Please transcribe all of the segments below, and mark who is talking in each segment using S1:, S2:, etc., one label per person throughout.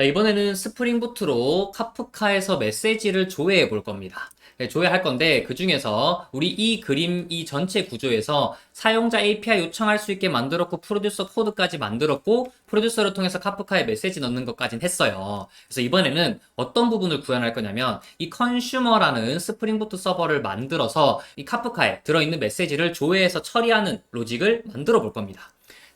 S1: 자, 이번에는 스프링부트로 카프카에서 메시지를 조회해 볼 겁니다. 네, 조회할 건데 그 중에서 우리 이 그림 이 전체 구조에서 사용자 API 요청할 수 있게 만들었고 프로듀서 코드까지 만들었고 프로듀서를 통해서 카프카에 메시지 넣는 것까진 했어요. 그래서 이번에는 어떤 부분을 구현할 거냐면 이 컨슈머라는 스프링부트 서버를 만들어서 이 카프카에 들어있는 메시지를 조회해서 처리하는 로직을 만들어 볼 겁니다.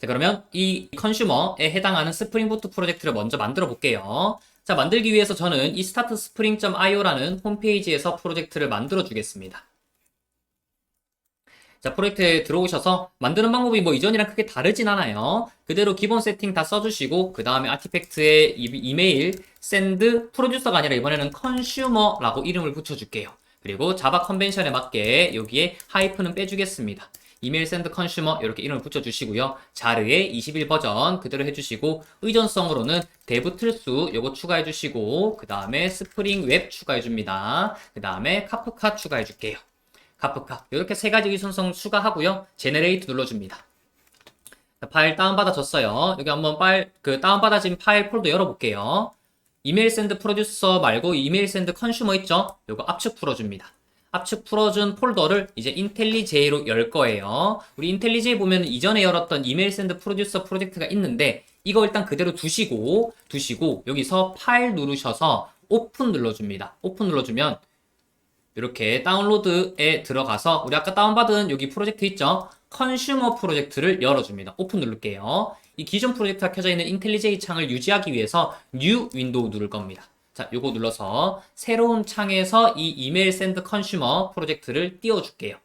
S1: 자, 그러면 이 컨슈머에 해당하는 스프링부트 프로젝트를 먼저 만들어 볼게요. 자, 만들기 위해서 저는 이 startspring.io라는 홈페이지에서 프로젝트를 만들어 주겠습니다. 자, 프로젝트에 들어오셔서 만드는 방법이 뭐 이전이랑 크게 다르진 않아요. 그대로 기본 세팅 다 써주시고, 그 다음에 아티팩트에 이- 이메일, 샌드, 프로듀서가 아니라 이번에는 컨슈머라고 이름을 붙여줄게요. 그리고 자바 컨벤션에 맞게 여기에 하이프는 빼주겠습니다. 이메일 샌드 컨슈머 이렇게 이름을 붙여주시고요. 자르에 21 버전 그대로 해주시고 의존성으로는 데브 틀수 요거 추가해주시고 그 다음에 스프링 웹 추가해줍니다. 그 다음에 카프카 추가해줄게요. 카프카 이렇게 세 가지 의존성 추가하고요. 제네레이트 눌러줍니다. 자, 파일 다운받아줬어요. 여기 한번 파일 그 다운받아진 파일 폴더 열어볼게요. 이메일 샌드 프로듀서 말고 이메일 샌드 컨슈머 있죠? 요거 압축 풀어줍니다. 압축 풀어준 폴더를 이제 인텔리제이로 열 거예요. 우리 인텔리제이 보면 이전에 열었던 이메일 샌드 프로듀서 프로젝트가 있는데 이거 일단 그대로 두시고 두시고 여기서 파일 누르셔서 오픈 눌러줍니다. 오픈 눌러주면 이렇게 다운로드에 들어가서 우리 아까 다운받은 여기 프로젝트 있죠? 컨슈머 프로젝트를 열어줍니다. 오픈 누를게요. 이 기존 프로젝트가 켜져 있는 인텔리제이 창을 유지하기 위해서 뉴 윈도우 누를 겁니다. 자, 요거 눌러서 새로운 창에서 이 이메일 샌드 컨슈머 프로젝트를 띄워줄게요.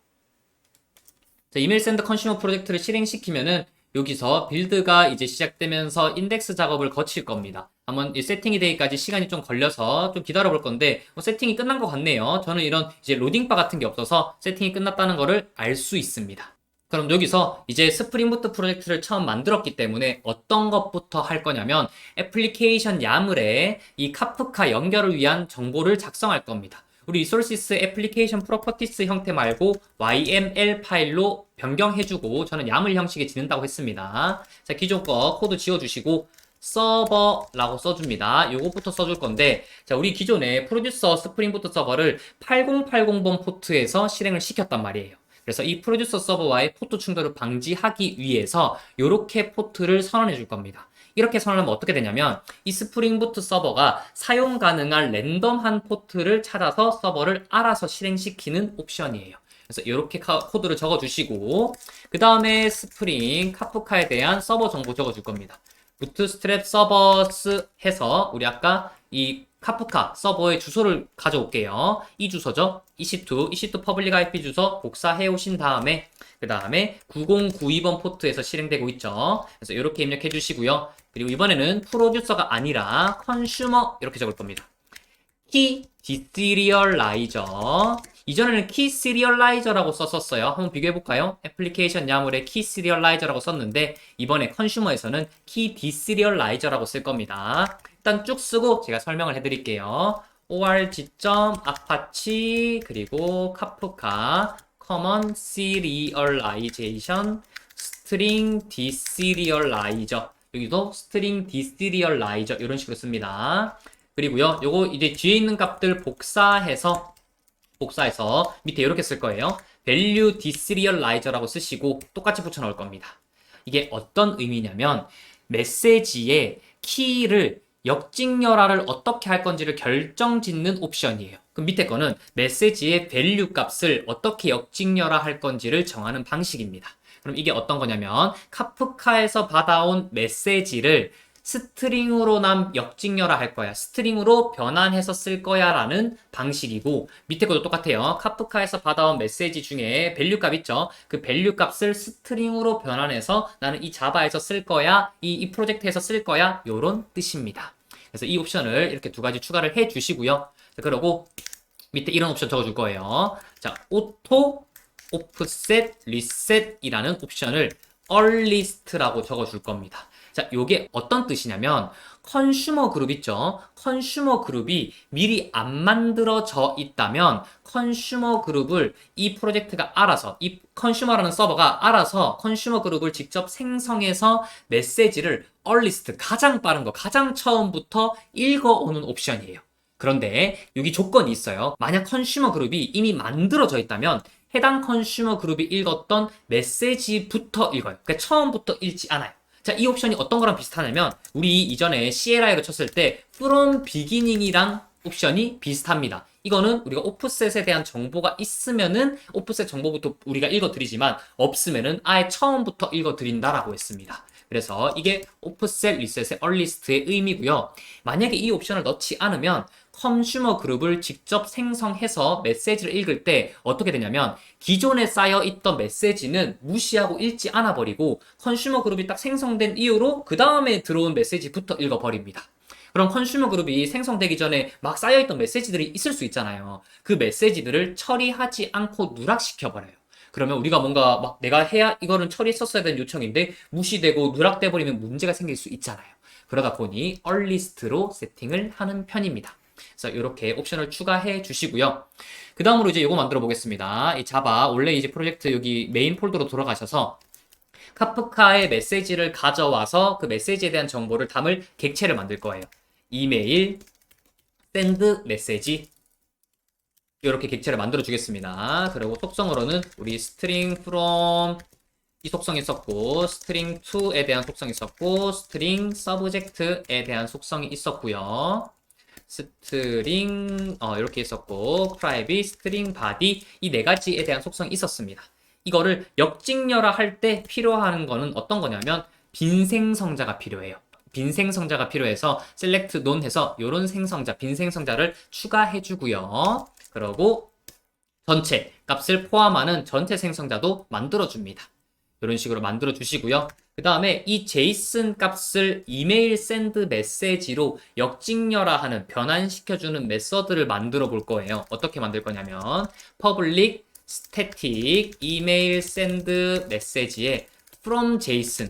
S1: 자, 이메일 샌드 컨슈머 프로젝트를 실행시키면은 여기서 빌드가 이제 시작되면서 인덱스 작업을 거칠 겁니다. 한번 이 세팅이 되기까지 시간이 좀 걸려서 좀 기다려 볼 건데 뭐 세팅이 끝난 것 같네요. 저는 이런 이제 로딩바 같은 게 없어서 세팅이 끝났다는 거를 알 수 있습니다. 그럼 여기서 이제 스프링부트 프로젝트를 처음 만들었기 때문에 어떤 것부터 할 거냐면 애플리케이션 야물에 이 카프카 연결을 위한 정보를 작성할 겁니다. 우리 리소시스 애플리케이션 프로퍼티스 형태 말고 YML 파일로 변경해주고 저는 야물 형식에 지는다고 했습니다. 자, 기존 거 코드 지워주시고 서버라고 써줍니다. 요것부터 써줄 건데, 자, 우리 기존에 프로듀서 스프링부트 서버를 8080번 포트에서 실행을 시켰단 말이에요. 그래서 이 프로듀서 서버와의 포트 충돌을 방지하기 위해서 이렇게 포트를 선언해 줄 겁니다. 이렇게 선언하면 어떻게 되냐면 이 스프링부트 서버가 사용 가능한 랜덤한 포트를 찾아서 서버를 알아서 실행시키는 옵션이에요. 그래서 이렇게 코드를 적어주시고 그 다음에 스프링 카프카에 대한 서버 정보 적어줄 겁니다. 부트스트랩 서버스 해서 우리 아까 이 카프카 서버의 주소를 가져올게요. 이 주소죠. EC2, EC2 퍼블릭 IP 주소 복사해 오신 다음에 그 다음에 9092번 포트에서 실행되고 있죠. 그래서 이렇게 입력해 주시고요. 그리고 이번에는 프로듀서가 아니라 컨슈머 이렇게 적을 겁니다. 키 디시리얼라이저 이전에는 키 시리얼라이저라고 썼었어요. 한번 비교해 볼까요? 애플리케이션 야물에 키 시리얼라이저라고 썼는데 이번에 컨슈머에서는 키 디시리얼라이저라고 쓸 겁니다. 일단 쭉 쓰고 제가 설명을 해드릴게요. org. apache 그리고 카프카 common serialization string deserializer 여기도 string deserializer 이런 식으로 씁니다. 그리고요, 요거 이제 뒤에 있는 값들 복사해서 복사해서 밑에 이렇게 쓸 거예요. value deserializer라고 쓰시고 똑같이 붙여 넣을 겁니다. 이게 어떤 의미냐면 메시지에 키를 역직렬화를 어떻게 할 건지를 결정짓는 옵션이에요. 그럼 밑에 거는 메시지의 value 값을 어떻게 역직렬화 할 건지를 정하는 방식입니다. 그럼 이게 어떤 거냐면 카프카에서 받아온 메시지를 스트링으로 남 역직렬화 할 거야. 스트링으로 변환해서 쓸 거야 라는 방식이고 밑에 것도 똑같아요. 카프카에서 받아온 메시지 중에 밸류 값 있죠. 그 밸류 값을 스트링으로 변환해서 나는 이 자바에서 쓸 거야. 이, 이 프로젝트에서 쓸 거야. 요런 뜻입니다. 그래서 이 옵션을 이렇게 두 가지 추가를 해 주시고요. 자, 그리고 밑에 이런 옵션 적어줄 거예요. 자, 오토 오프셋 리셋이라는 옵션을 earlist라고 적어줄 겁니다. 자, 자, 요게 어떤 뜻이냐면 컨슈머 그룹 있죠? 컨슈머 그룹이 미리 안 만들어져 있다면 컨슈머 그룹을 이 프로젝트가 알아서 이 컨슈머라는 서버가 알아서 컨슈머 그룹을 직접 생성해서 메시지를 얼리스트 가장 빠른 거 가장 처음부터 읽어오는 옵션이에요. 그런데 여기 조건이 있어요. 만약 컨슈머 그룹이 이미 만들어져 있다면 해당 컨슈머 그룹이 읽었던 메시지부터 읽어요. 그러니까 처음부터 읽지 않아요. 자, 이 옵션이 어떤 거랑 비슷하냐면 우리 이전에 CLI로 쳤을 때 from beginning이랑 옵션이 비슷합니다. 이거는 우리가 오프셋에 대한 정보가 있으면은 오프셋 정보부터 우리가 읽어드리지만 없으면은 아예 처음부터 읽어드린다라고 했습니다. 그래서 이게 오프셋 리셋의 얼리스트의 의미고요. 만약에 이 옵션을 넣지 않으면 컨슈머 그룹을 직접 생성해서 메시지를 읽을 때 어떻게 되냐면 기존에 쌓여 있던 메시지는 무시하고 읽지 않아 버리고 컨슈머 그룹이 딱 생성된 이후로 그 다음에 들어온 메시지부터 읽어 버립니다. 그럼 컨슈머 그룹이 생성되기 전에 막 쌓여있던 메시지들이 있을 수 있잖아요. 그 메시지들을 처리하지 않고 누락시켜 버려요. 그러면 우리가 뭔가 막 내가 해야 이거는 처리했었어야 되는 요청인데 무시되고 누락돼 버리면 문제가 생길 수 있잖아요. 그러다 보니 얼리스트로 세팅을 하는 편입니다. 그래서 이렇게 옵션을 추가해 주시고요. 그 다음으로 이제 이거 만들어 보겠습니다. 이 자바 원래 이제 프로젝트 여기 메인 폴더로 돌아가셔서 카프카의 메시지를 가져와서 그 메시지에 대한 정보를 담을 객체를 만들 거예요. 이메일, 샌드 메시지 이렇게 객체를 만들어 주겠습니다. 그리고 속성으로는 우리 string from 이 속성이 있었고 string to에 대한 속성이 있었고 string subject에 대한 속성이 있었고요. String 어, 이렇게 있었고 private, string body 이네 가지에 대한 속성이 있었습니다. 이거를 역직렬화 할 때 필요한 거는 어떤 거냐면 빈생 성자가 필요해요. 빈생 성자가 필요해서 select non 해서 요런 생성자, 빈생 성자를 추가해 주고요. 그러고 전체 값을 포함하는 전체 생성자도 만들어 줍니다. 이런 식으로 만들어 주시고요. 그 다음에 이 제이슨 값을 이메일 샌드 메시지로 역직렬화 하는 변환시켜주는 메서드를 만들어 볼 거예요. 어떻게 만들 거냐면 public static email send message에 from JSON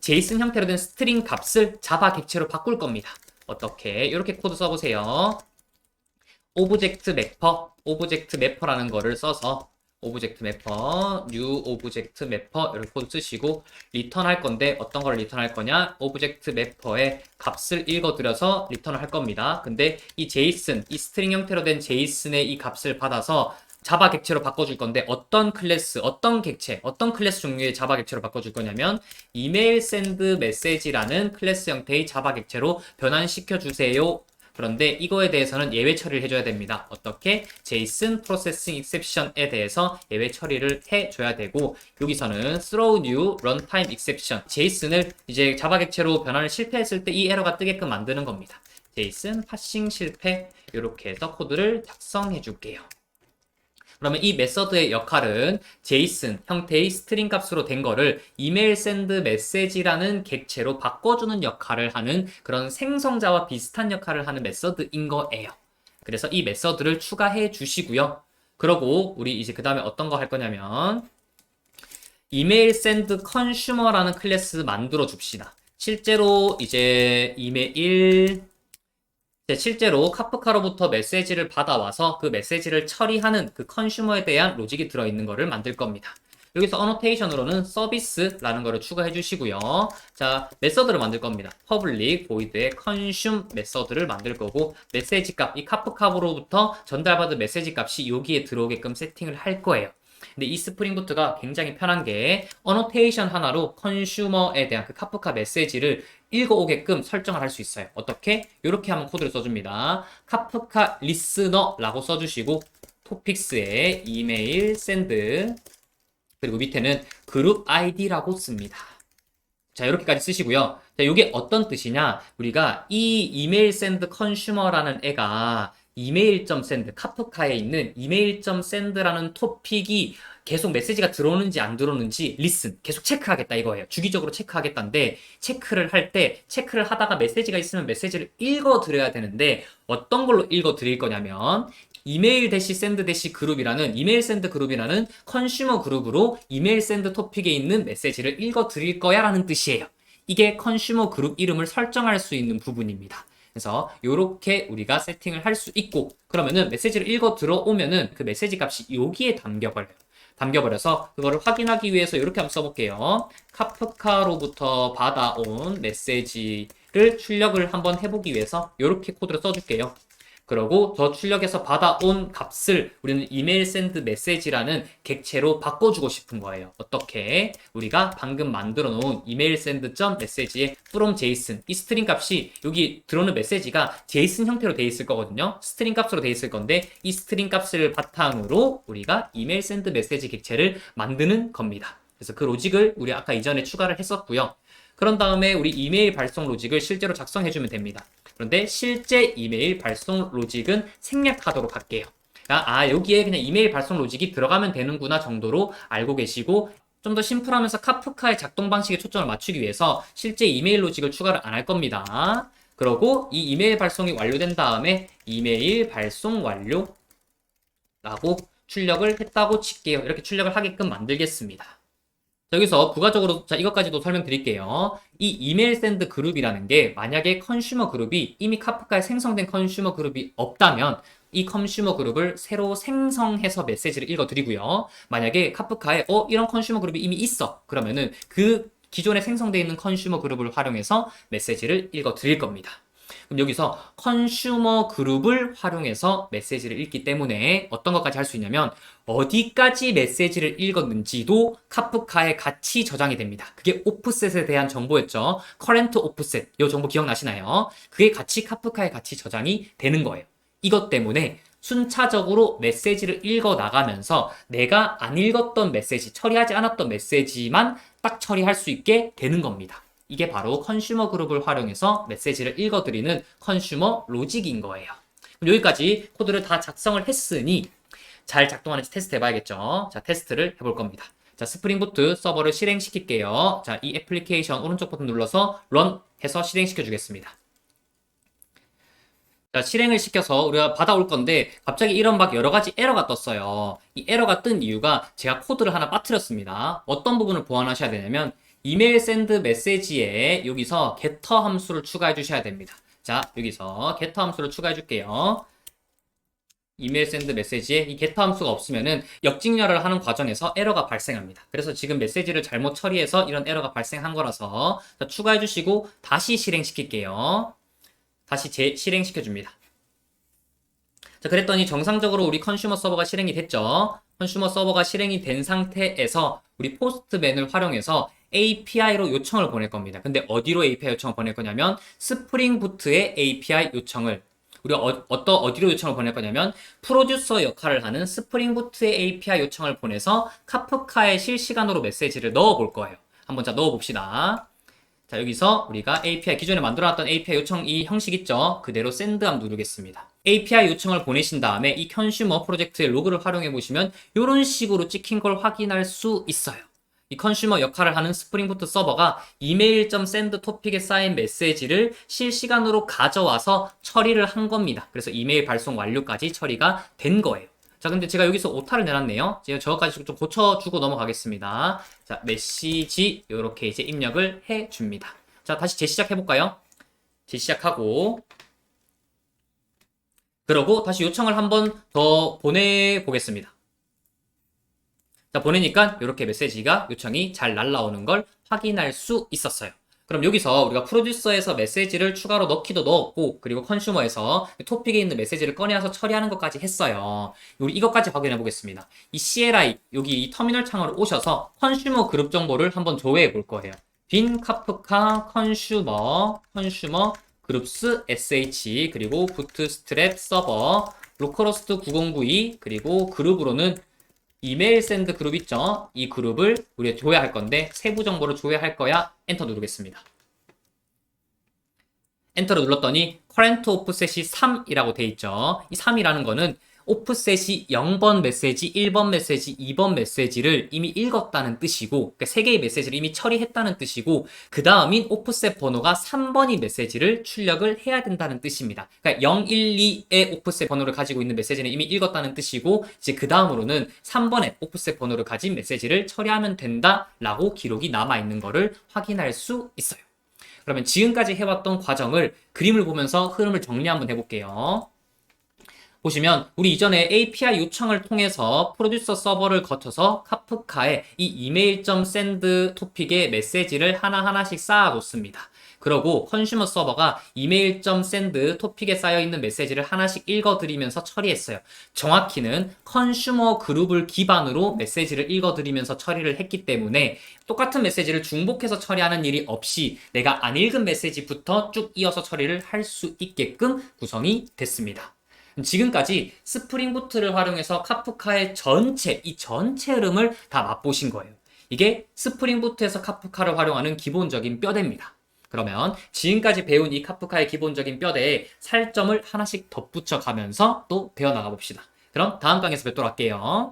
S1: JSON 형태로 된 스트링 값을 자바 객체로 바꿀 겁니다. 어떻게? 이렇게 코드 써보세요. 오브젝트 매퍼, 오브젝트 매퍼라는 거를 써서 오브젝트 매퍼, new 오브젝트 매퍼 이렇게 코드 쓰시고 리턴 할 건데 어떤 걸 리턴 할 거냐? 오브젝트 매퍼의 값을 읽어드려서 리턴을 할 겁니다. 근데 이 JSON, 이 스트링 형태로 된 JSON의 이 값을 받아서 자바 객체로 바꿔줄 건데 어떤 클래스, 어떤 객체, 어떤 클래스 종류의 자바 객체로 바꿔줄 거냐면 이메일 샌드 메시지라는 클래스 형태의 자바 객체로 변환시켜 주세요. 그런데 이거에 대해서는 예외 처리를 해줘야 됩니다. 어떻게? JSON Processing Exception에 대해서 예외 처리를 해줘야 되고 여기서는 throw new runtime exception JSON을 이제 자바 객체로 변환을 실패했을 때 이 에러가 뜨게끔 만드는 겁니다. JSON 파싱 실패 이렇게 해서 코드를 작성해 줄게요. 그러면 이 메서드의 역할은 JSON 형태의 스트링 값으로 된 거를 이메일 샌드 메시지라는 객체로 바꿔주는 역할을 하는 그런 생성자와 비슷한 역할을 하는 메서드인 거예요. 그래서 이 메서드를 추가해 주시고요. 그러고 우리 이제 그 다음에 어떤 거 할 거냐면 이메일 샌드 컨슈머라는 클래스 만들어 줍시다. 실제로 이제 이메일 네, 실제로 카프카로부터 메시지를 받아와서 그 메시지를 처리하는 그 컨슈머에 대한 로직이 들어있는 것을 만들 겁니다. 여기서 어노테이션으로는 서비스라는 것을 추가해 주시고요. 자, 메서드를 만들 겁니다. public void의 consume 메서드를 만들 거고 메시지 값, 이 카프카로부터 전달받은 메시지 값이 여기에 들어오게끔 세팅을 할 거예요. 근데 이 스프링부트가 굉장히 편한 게 어노테이션 하나로 컨슈머에 대한 그 카프카 메시지를 읽어오게끔 설정을 할 수 있어요. 어떻게? 이렇게 하면 코드를 써줍니다. 카프카 리스너라고 써주시고 토픽스에 이메일 샌드 그리고 밑에는 그룹 아이디라고 씁니다. 자, 이렇게까지 쓰시고요. 자, 이게 어떤 뜻이냐? 우리가 이 이메일 샌드 컨슈머라는 애가 이메일.send 카프카에 있는 이메일.send라는 토픽이 계속 메시지가 들어오는지 안 들어오는지 리슨 계속 체크하겠다 이거예요. 주기적으로 체크하겠다인데 체크를 할 때 체크를 하다가 메시지가 있으면 메시지를 읽어 드려야 되는데 어떤 걸로 읽어 드릴 거냐면 이메일 대시 샌드 대시 그룹이라는 이메일 샌드 그룹이라는 컨슈머 그룹으로 이메일 샌드 토픽에 있는 메시지를 읽어 드릴 거야라는 뜻이에요. 이게 컨슈머 그룹 이름을 설정할 수 있는 부분입니다. 그래서 이렇게 우리가 세팅을 할 수 있고 그러면은 메시지를 읽어 들어오면은 그 메시지 값이 여기에 담겨 버려요. 담겨버려서 그거를 확인하기 위해서 이렇게 한번 써볼게요. 카프카로부터 받아온 메시지를 출력을 한번 해보기 위해서 이렇게 코드를 써줄게요. 그러고 저 출력해서 받아온 값을 우리는 이메일 샌드 메시지라는 객체로 바꿔주고 싶은 거예요. 어떻게? 우리가 방금 만들어 놓은 이메일 샌드 점 메시지의 from JSON 이 스트링 값이 여기 들어오는 메시지가 JSON 형태로 돼 있을 거거든요. 스트링 값으로 돼 있을 건데 이 스트링 값을 바탕으로 우리가 이메일 샌드 메시지 객체를 만드는 겁니다. 그래서 그 로직을 우리 아까 이전에 추가를 했었고요. 그런 다음에 우리 이메일 발송 로직을 실제로 작성해주면 됩니다. 그런데 실제 이메일 발송 로직은 생략하도록 할게요. 아, 아, 여기에 그냥 이메일 발송 로직이 들어가면 되는구나 정도로 알고 계시고 좀 더 심플하면서 카프카의 작동 방식에 초점을 맞추기 위해서 실제 이메일 로직을 추가를 안 할 겁니다. 그러고 이 이메일 발송이 완료된 다음에 이메일 발송 완료라고 출력을 했다고 칠게요. 이렇게 출력을 하게끔 만들겠습니다. 여기서 부가적으로 자 이것까지도 설명드릴게요. 이 이메일 샌드 그룹이라는 게 만약에 컨슈머 그룹이 이미 카프카에 생성된 컨슈머 그룹이 없다면 이 컨슈머 그룹을 새로 생성해서 메시지를 읽어드리고요. 만약에 카프카에 어 이런 컨슈머 그룹이 이미 있어 그러면은 그 기존에 생성되어 있는 컨슈머 그룹을 활용해서 메시지를 읽어드릴 겁니다. 그럼 여기서 컨슈머 그룹을 활용해서 메시지를 읽기 때문에 어떤 것까지 할 수 있냐면 어디까지 메시지를 읽었는지도 카프카에 같이 저장이 됩니다. 그게 오프셋에 대한 정보였죠. 커렌트 오프셋. 이 정보 기억나시나요? 그게 같이 카프카에 같이 저장이 되는 거예요. 이것 때문에 순차적으로 메시지를 읽어 나가면서 내가 안 읽었던 메시지, 처리하지 않았던 메시지만 딱 처리할 수 있게 되는 겁니다. 이게 바로 컨슈머 그룹을 활용해서 메시지를 읽어드리는 컨슈머 로직인 거예요. 그럼 여기까지 코드를 다 작성을 했으니 잘 작동하는지 테스트 해봐야겠죠. 자, 테스트를 해볼 겁니다. 자, 스프링부트 서버를 실행시킬게요. 자, 이 애플리케이션 오른쪽 버튼 눌러서 run 해서 실행시켜 주겠습니다. 자, 실행을 시켜서 우리가 받아올 건데 갑자기 이런 막 여러 가지 에러가 떴어요. 이 에러가 뜬 이유가 제가 코드를 하나 빠뜨렸습니다. 어떤 부분을 보완하셔야 되냐면 이메일 샌드 메시지에 여기서 getter 함수를 추가해 주셔야 됩니다. 자, 여기서 getter 함수를 추가해 줄게요. 이메일 샌드 메시지에 이 getter 함수가 없으면은 역직렬을 하는 과정에서 에러가 발생합니다. 그래서 지금 메시지를 잘못 처리해서 이런 에러가 발생한 거라서 자, 추가해 주시고 다시 실행시킬게요. 다시 재 실행시켜 줍니다. 자, 그랬더니 정상적으로 우리 컨슈머 서버가 실행이 됐죠. 컨슈머 서버가 실행이 된 상태에서 우리 포스트맨을 활용해서 API로 요청을 보낼 겁니다. 근데 어디로 API 요청을 보낼 거냐면 스프링 부트의 API 요청을 우리가 어, 어떤 어디로 요청을 보낼 거냐면 프로듀서 역할을 하는 스프링 부트의 API 요청을 보내서 카프카에 실시간으로 메시지를 넣어 볼 거예요. 한번 자 넣어 봅시다. 자 여기서 우리가 API 기존에 만들어놨던 API 요청 이 형식 있죠? 그대로 샌드함 누르겠습니다. API 요청을 보내신 다음에 이 컨슈머 프로젝트의 로그를 활용해 보시면 이런 식으로 찍힌 걸 확인할 수 있어요. 이 컨슈머 역할을 하는 스프링부트 서버가 이메일.send 토픽에 쌓인 메시지를 실시간으로 가져와서 처리를 한 겁니다. 그래서 이메일 발송 완료까지 처리가 된 거예요. 자, 근데 제가 여기서 오타를 내놨네요. 제가 저거까지 좀 고쳐주고 넘어가겠습니다. 자, 메시지, 이렇게 이제 입력을 해줍니다. 자, 다시 재시작해볼까요? 재시작하고, 그러고 다시 요청을 한번 더 보내보겠습니다. 자, 보내니까 이렇게 메시지가 요청이 잘 날라오는 걸 확인할 수 있었어요. 그럼 여기서 우리가 프로듀서에서 메시지를 추가로 넣기도 넣었고 그리고 컨슈머에서 토픽에 있는 메시지를 꺼내서 처리하는 것까지 했어요. 우리 이것까지 확인해 보겠습니다. 이 CLI 여기 이 터미널 창으로 오셔서 컨슈머 그룹 정보를 한번 조회해 볼 거예요. 빈 카프카 컨슈머 컨슈머 그룹스 sh 그리고 부트스트랩 서버 로컬호스트 9092 그리고 그룹으로는 이메일 샌드 그룹 있죠? 이 그룹을 우리가 조회할 건데 세부 정보를 조회할 거야 엔터 누르겠습니다. 엔터를 눌렀더니 current offset이 3이라고 돼 있죠. 이 3이라는 거는 오프셋이 0번 메시지, 1번 메시지, 2번 메시지를 이미 읽었다는 뜻이고, 그러니까 3개의 메시지를 이미 처리했다는 뜻이고, 그 다음인 오프셋 번호가 3번이 메시지를 출력을 해야 된다는 뜻입니다. 그러니까 012의 오프셋 번호를 가지고 있는 메시지는 이미 읽었다는 뜻이고, 이제 그 다음으로는 3번의 오프셋 번호를 가진 메시지를 처리하면 된다라고 기록이 남아있는 거를 확인할 수 있어요. 그러면 지금까지 해왔던 과정을 그림을 보면서 흐름을 정리 한번 해볼게요. 보시면 우리 이전에 API 요청을 통해서 프로듀서 서버를 거쳐서 카프카에 이 이메일.send 토픽에 메시지를 하나하나씩 쌓아놓습니다. 그러고 컨슈머 서버가 이메일.send 토픽에 쌓여있는 메시지를 하나씩 읽어드리면서 처리했어요. 정확히는 컨슈머 그룹을 기반으로 메시지를 읽어드리면서 처리를 했기 때문에 똑같은 메시지를 중복해서 처리하는 일이 없이 내가 안 읽은 메시지부터 쭉 이어서 처리를 할 수 있게끔 구성이 됐습니다. 지금까지 스프링 부트를 활용해서 카프카의 전체, 이 전체 흐름을 다 맛보신 거예요. 이게 스프링 부트에서 카프카를 활용하는 기본적인 뼈대입니다. 그러면 지금까지 배운 이 카프카의 기본적인 뼈대에 살점을 하나씩 덧붙여 가면서 또 배워나가 봅시다. 그럼 다음 강에서 뵙도록 할게요.